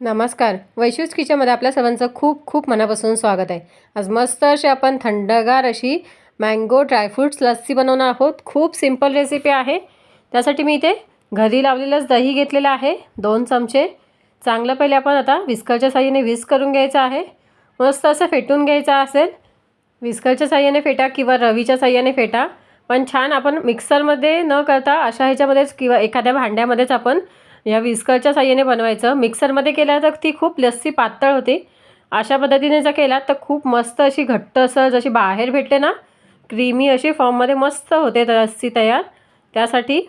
नमस्कार. वैशूज किचनमध्ये आपल्या सर्वांचं खूप खूप मनापासून स्वागत आहे. आज मस्त अशी आपण थंडगार अशी मँगो ड्रायफ्रूट्स लस्सी बनवणार आहोत. खूप सिंपल रेसिपी आहे. त्यासाठी मी इथे घरी लावलेलंच दही घेतलेलं आहे. दोन चमचे. चांगलं पहिले आपण आता विस्करच्या साह्याने विस्क करून घ्यायचं आहे. मस्त असं फेटून घ्यायचं असेल. विस्करच्या साह्याने फेटा किंवा रवीच्या साह्याने फेटा. पण छान आपण मिक्सरमध्ये न करता अशा ह्याच्यामध्येच किंवा एखाद्या भांड्यामध्येच आपण या विस्करच्या साह्याने बनवायचं. मिक्सरमध्ये केलं तर ती खूप लस्सी पातळ होते. अशा पद्धतीने जर केला तर खूप मस्त अशी घट्ट असं जशी बाहेर भेटते ना क्रीमी अशी फॉर्ममध्ये मस्त होते लस्सी तयार. त्यासाठी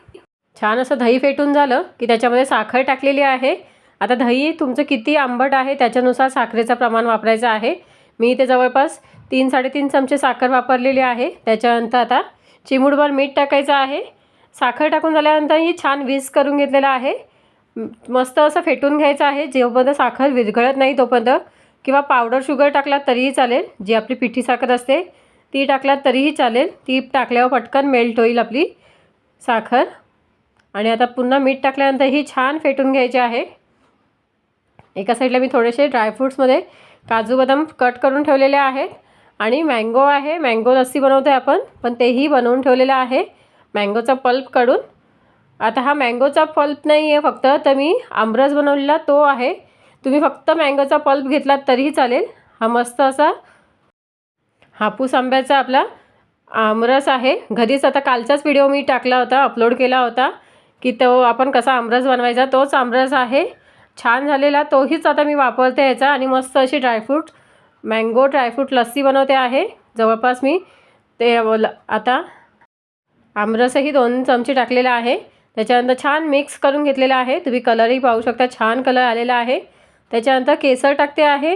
छान असं दही फेटून झालं की त्याच्यामध्ये साखर टाकलेली आहे. आता दही तुमचं किती आंबट आहे त्याच्यानुसार साखरेचं प्रमाण वापरायचं आहे. मी इथे जवळपास तीन साडेतीन चमचे साखर वापरलेली आहे. त्याच्यानंतर आता चिमूडभर मीठ टाकायचं आहे. साखर टाकून झाल्यानंतर ही छान विस्क करून घेतलेलं आहे. मस्त असं फेटून घ्यायचं आहे. जेव्हापर्यंत साखर विरघळत नाही तोपर्यंत किंवा पावडर शुगर टाकलात तरीही चालेल. जी आपली पिठी साखर असते ती टाकलात तरीही चालेल. ती टाकल्यावर पटकन मेल्ट होईल आपली साखर. आणि आता पुन्हा मीठ टाकल्यानंतर ही छान फेटून घ्यायची आहे. एका साईडला मी थोडेसे ड्रायफ्रूट्समध्ये काजू बदाम कट करून ठेवलेले आहेत. आणि मँगो आहे. मँगो लस्सी बनवतो आहे आपण पण तेही बनवून ठेवलेलं आहे. मँगोचा पल्प काढून आता हा मँगोचा पल्प नाही आहे फक्त तर मी आमरस बनवलेला तो आहे. तुम्ही फक्त मँगोचा पल्प घेतलात तरीही चालेल. हा मस्त असा हापूस आंब्याचा आपला आमरस आहे. घरीच आता कालचाच व्हिडिओ मी टाकला होता अपलोड केला होता की तो आपण कसा आमरस बनवायचा तोच आमरस आहे. छान झालेला तोहीच आता मी वापरते ह्याचा आणि मस्त अशी ड्रायफ्रूट मँगो ड्रायफ्रूट लस्सी बनवते आहे. जवळपास मी ते ल- आता आमरसही दोन चमचे टाकलेला आहे. त्याच्यानंतर छान मिक्स करून घेतलेला आहे. तुम्ही कलरही पाहू शकता. छान कलर आलेला आहे. त्याच्यानंतर केसर टाकते आहे.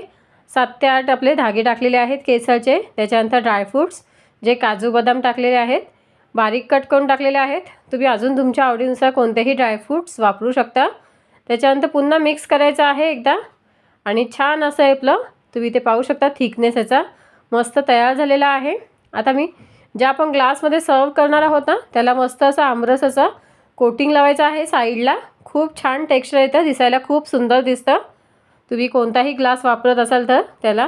सात ते आठ आपले धागे टाकलेले आहेत केसरचे. त्याच्यानंतर ड्रायफ्रूट्स जे काजू बदाम टाकलेले आहेत. बारीक कट करून टाकलेले आहेत. तुम्ही अजून तुमच्या आवडीनुसार कोणतेही ड्रायफ्रूट्स वापरू शकता. त्याच्यानंतर पुन्हा मिक्स करायचं आहे एकदा. आणि छान असं आहे आपलं तुम्ही ते पाहू शकता थिकनेस याचा. मस्त तयार झालेला आहे. आता मी ज्या आपण ग्लासमध्ये सर्व करणार आहोत ना त्याला मस्त असं आमरस असं कोटिंग लावायचं आहे साईडला. खूप छान टेक्स्चर येतं दिसायला खूप सुंदर दिसतं. तुम्ही कोणताही ग्लास वापरत असाल तर त्याला.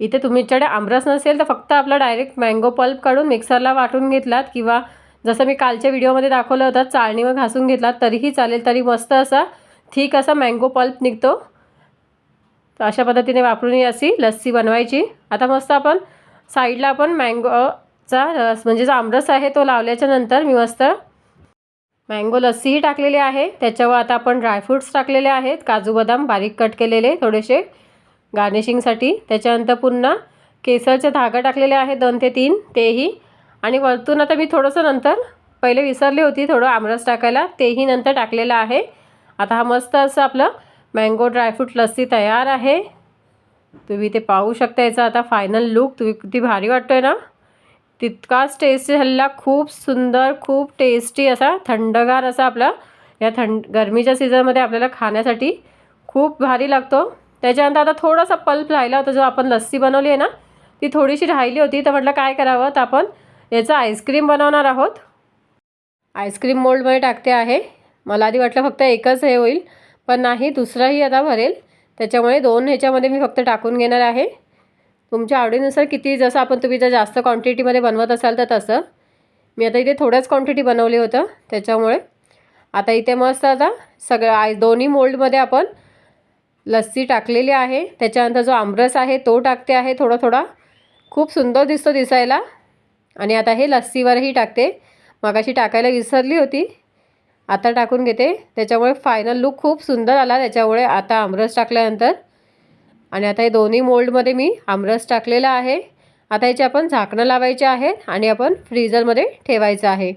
इथे तुमच्याकडे आमरस नसेल तर फक्त आपला डायरेक्ट मँगो पल्प काढून मिक्सरला वाटून घेतलात किंवा जसं मी कालच्या व्हिडिओमध्ये दाखवलं होतं चाळणीवर घासून घेतलात तरीही चालेल तरी मस्त असा ठीक असा मँगो पल्प निघतो. तर अशा पद्धतीने वापरून ही अशी लस्सी बनवायची. आता मस्त आपण साईडला आपण मँगोचा रस म्हणजे जो आमरस आहे तो लावल्याच्या नंतर मी मस्त मँगो लस्सीही टाकलेली आहे. त्याच्यावर आता आपण ड्रायफ्रूट्स टाकलेले आहेत. काजू बदाम बारीक कट केलेले थोडेसे गार्निशिंगसाठी. त्याच्यानंतर पुन्हा केसरचे धागा टाकलेले आहेत दोन ते तीन तेही. आणि वरतून आता मी थोडंसं नंतर पहिले विसरली होती थोडं आमरस टाकायला तेही नंतर टाकलेलं आहे. आता हा मस्त असं आपलं मँगो ड्रायफ्रूट लस्सी तयार आहे. तुम्ही ते पाहू शकता याचा आता फायनल लुक तुम्ही किती भारी वाटतो आहे ना? तितकाच टेस्टी झालेला खूप सुंदर खूप टेस्टी असा थंडगार असा आपला या थंड गरमीच्या सीझनमध्ये आपल्याला खाण्यासाठी खूप भारी लागतो. त्याच्यानंतर आता थोडासा पल्प राहिला होता जो आपण लस्सी बनवली आहे ना ती थोडीशी राहिली होती तर म्हटलं काय करावं तर आपण याचं आईस्क्रीम बनवणार आहोत. आईस्क्रीम मोल्डमध्ये टाकते आहे. मला आधी वाटलं फक्त एकच हे होईल पण नाही दुसराही आता भरेल. त्याच्यामुळे दोन ह्याच्यामध्ये मी फक्त टाकून घेणार आहे. तुमच्या आवडीनुसार किती जसं आपण तुम्ही जर जास्त क्वांटिटीमध्ये बनवत असाल तर तसं. मी आता इथे थोड्याच क्वांटिटी बनवली होतं त्याच्यामुळे. आता इथे मस्त आता सगळं आय दोन्ही मोल्डमध्ये आपण लस्सी टाकलेली आहे. त्याच्यानंतर जो आमरस आहे तो टाकते आहे थोडा थोडा खूप सुंदर दिसतो दिसायला. आणि आता हे लस्सीवरही टाकते. मगाशी टाकायला विसरली होती. आता टाकून घेते. त्याच्यामुळे फायनल लुक खूप सुंदर आला. त्याच्यामुळे आता आमरस टाकल्यानंतर आणि आता हे दोन्ही मोल्डमध्ये मी आमरस टाकलेला आहे. आता याची आपण झाकणं लावायची आहे आणि आपण फ्रीजरमध्ये ठेवायचं आहे.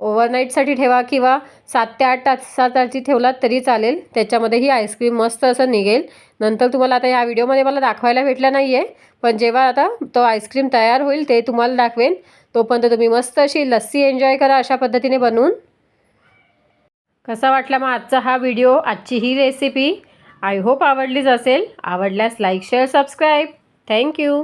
ओव्हरनाईटसाठी ठेवा किंवा सात ते आठ तासासाठी ठेवलात तरी चालेल. त्याच्यामध्ये ही आईस्क्रीम मस्त असं निघेल. नंतर तुम्हाला आता ह्या व्हिडिओमध्ये मला दाखवायला भेटला नाही आहे पण जेव्हा आता तो आईस्क्रीम तयार होईल ते तुम्हाला दाखवेन. तोपर्यंत तुम्ही मस्त अशी लस्सी एन्जॉय करा अशा पद्धतीने बनवून. कसा वाटला मग आजचा हा व्हिडिओ? आजची ही रेसिपी? आय होप आवडलीच असेल आवडल्यास लाईक शेअर सबस्क्राईब थँक्यू